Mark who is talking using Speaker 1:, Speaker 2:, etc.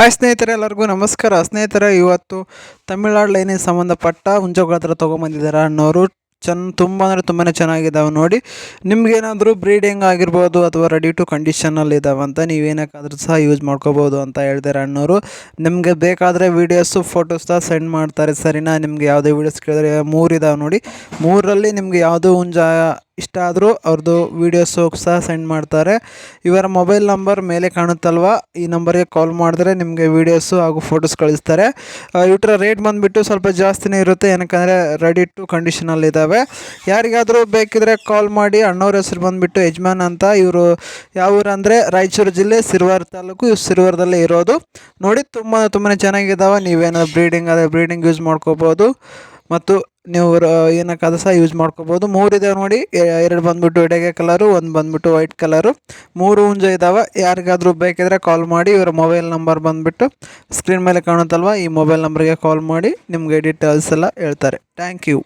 Speaker 1: Hi ಸ್ನೇಹಿತರೆ, ಎಲ್ಲರಿಗೂ ನಮಸ್ಕಾರ. ಸ್ನೇಹಿತರೆ, ಇವತ್ತು ತಮಿಳ್ನಾಡು ಲೈನಿಗೆ ಸಂಬಂಧಪಟ್ಟ ಹುಂಜಗಳ ಹತ್ರ ತೊಗೊಂಬಂದಿದ್ದಾರೆ ಅಣ್ಣವರು ಚೆನ್ನ ತುಂಬ ಅಂದರೆ ತುಂಬಾ ಚೆನ್ನಾಗಿದ್ದಾವೆ ನೋಡಿ. ನಿಮ್ಗೇನಾದರೂ ಬ್ರೀಡಿಂಗ್ ಆಗಿರ್ಬೋದು ಅಥವಾ ರೆಡಿ ಟು ಕಂಡೀಷನಲ್ಲಿ ಇದ್ದಾವೆ ಅಂತ ನೀವೇನಕ್ಕಾದ್ರೂ ಸಹ ಯೂಸ್ ಮಾಡ್ಕೋಬೋದು ಅಂತ ಹೇಳ್ತಾರೆ ಅಣ್ಣವರು ನಿಮಗೆ ಬೇಕಾದರೆ ವೀಡಿಯೋಸು ಫೋಟೋಸ್ ಸಹ ಸೆಂಡ್ ಮಾಡ್ತಾರೆ. ಸರಿನಾ? ನಿಮಗೆ ಯಾವುದೇ ವೀಡಿಯೋಸ್ ಕೇಳಿದ್ರೆ ಮೂರು ಇದಾವೆ ನೋಡಿ. ಮೂರರಲ್ಲಿ ನಿಮಗೆ ಯಾವುದೋ ಹುಂಜ ಇಷ್ಟ ಆದರೂ ಅವ್ರದ್ದು ವೀಡಿಯೋಸು ಸಹ ಸೆಂಡ್ ಮಾಡ್ತಾರೆ. ಇವರ ಮೊಬೈಲ್ ನಂಬರ್ ಮೇಲೆ ಕಾಣುತ್ತಲ್ವಾ? ಈ ನಂಬರ್ಗೆ ಕಾಲ್ ಮಾಡಿದ್ರೆ ನಿಮಗೆ ವೀಡಿಯೋಸು ಹಾಗೂ ಫೋಟೋಸ್ ಕಳಿಸ್ತಾರೆ. ಇವ್ರ ರೇಟ್ ಬಂದುಬಿಟ್ಟು ಸ್ವಲ್ಪ ಜಾಸ್ತಿನೇ ಇರುತ್ತೆ. ಏನಕ್ಕಂದರೆ ರೆಡಿ ಟು ಕಂಡೀಷನಲ್ಲಿ ಇದ್ದಾವೆ ಯಾರಿಗಾದರೂ ಬೇಕಿದ್ರೆ ಕಾಲ್ ಮಾಡಿ. ಅಣ್ಣವ್ರ ಹೆಸರು ಬಂದುಬಿಟ್ಟು ಯಜಮಾನ್ ಅಂತ. ಇವರು ಯಾವ ಊರಂದರೆ ರಾಯಚೂರು ಜಿಲ್ಲೆ, ಸಿರುವಾರ ತಾಲೂಕು. ಇವ್ರು ಸಿರುವಾರದಲ್ಲೇ ಇರೋದು. ನೋಡಿ ತುಂಬ ತುಂಬಾ ಚೆನ್ನಾಗಿದ್ದಾವೆ ನೀವೇನಾದ್ರು ಬ್ರೀಡಿಂಗ್ ಆದರೆ ಬ್ರೀಡಿಂಗ್ ಯೂಸ್ ಮಾಡ್ಕೋಬೋದು. ಮತ್ತು ನೀವು ಏನಕ್ಕಾದ್ರೂ ಸಹ ಯೂಸ್ ಮಾಡ್ಕೋಬೋದು. ಮೂರು ಇದಾವೆ ನೋಡಿ. ಎರಡು ಬಂದ್ಬಿಟ್ಟು ಎಡೆಗೆ ಕಲರು ಒಂದು ಬಂದ್ಬಿಟ್ಟು ವೈಟ್ ಕಲರು ಮೂರು ಹುಂಜ ಇದ್ದಾವೆ ಯಾರಿಗಾದರೂ ಬೇಕಿದ್ರೆ ಕಾಲ್ ಮಾಡಿ. ಇವರ ಮೊಬೈಲ್ ನಂಬರ್ ಬಂದುಬಿಟ್ಟು ಸ್ಕ್ರೀನ್ ಮೇಲೆ ಕಾಣುತ್ತಲ್ವ? ಈ ಮೊಬೈಲ್ ನಂಬರ್ಗೆ ಕಾಲ್ ಮಾಡಿ. ನಿಮಗೆ ಡೀಟೇಲ್ಸ್ ಎಲ್ಲ ಹೇಳ್ತಾರೆ. Thank you